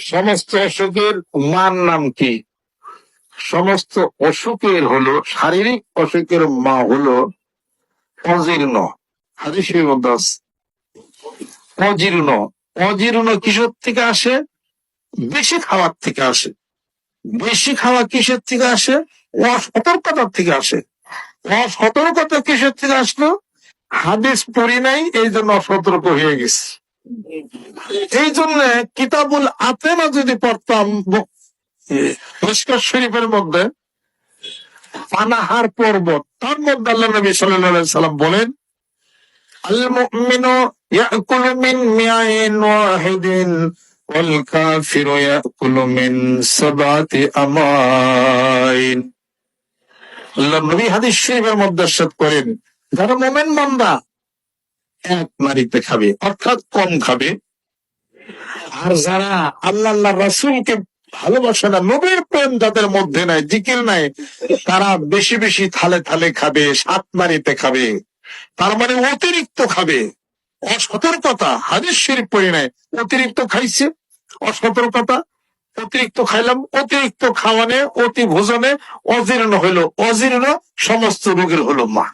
সমস্ত অসুখের মার নাম কি? সমস্ত অসুখের হলো, শারীরিক অসুখের মা হলো অজীর্ণ। মধ্যে অজীর্ণ। অজীর্ণ কিসের থেকে আসে? বেশি খাওয়ার থেকে আসে। বেশি খাওয়া কিসের থেকে আসে? অসতর্কতার থেকে আসে। অসতর্কতা কিসের থেকে আসলো? হাদিস পড়ি নাই, এই জন্য অসতর্ক হয়ে গেছে। এই জন্য কিতাবুল আতেনা যদি পড়তাম মিশকাত শরীফের মধ্যে পানাহার পর্বত তার মধ্যে আল্লাহ নবী সাল্লাল্লাহু সাল্লাম বলেন মিয়াইন আল্লাহ নবী হাদিস শরীফের মধ্যে করেন, যারা মোমেন বান্দা এক নারীতে খাবে, অর্থাৎ কম খাবে। আর যারা আল্লাহ রাসুলকে ভালোবাসে না, নবীর প্রেম যাদের মধ্যে নাই, জিকির নাই, তারা বেশি বেশি থালে থালে খাবে, সাত নারীতে খাবে। তার মানে অতিরিক্ত খাবে। অসতর্কতা, হাদিস শরীফ পড়ি নাই, অতিরিক্ত খাইছে, অসতর্কতা, অতিরিক্ত খাইলাম, অতিরিক্ত খাওয়ানে অতি ভোজনে অজীর্ণ হইল, অজীর্ণ সমস্ত রোগের হলো মা।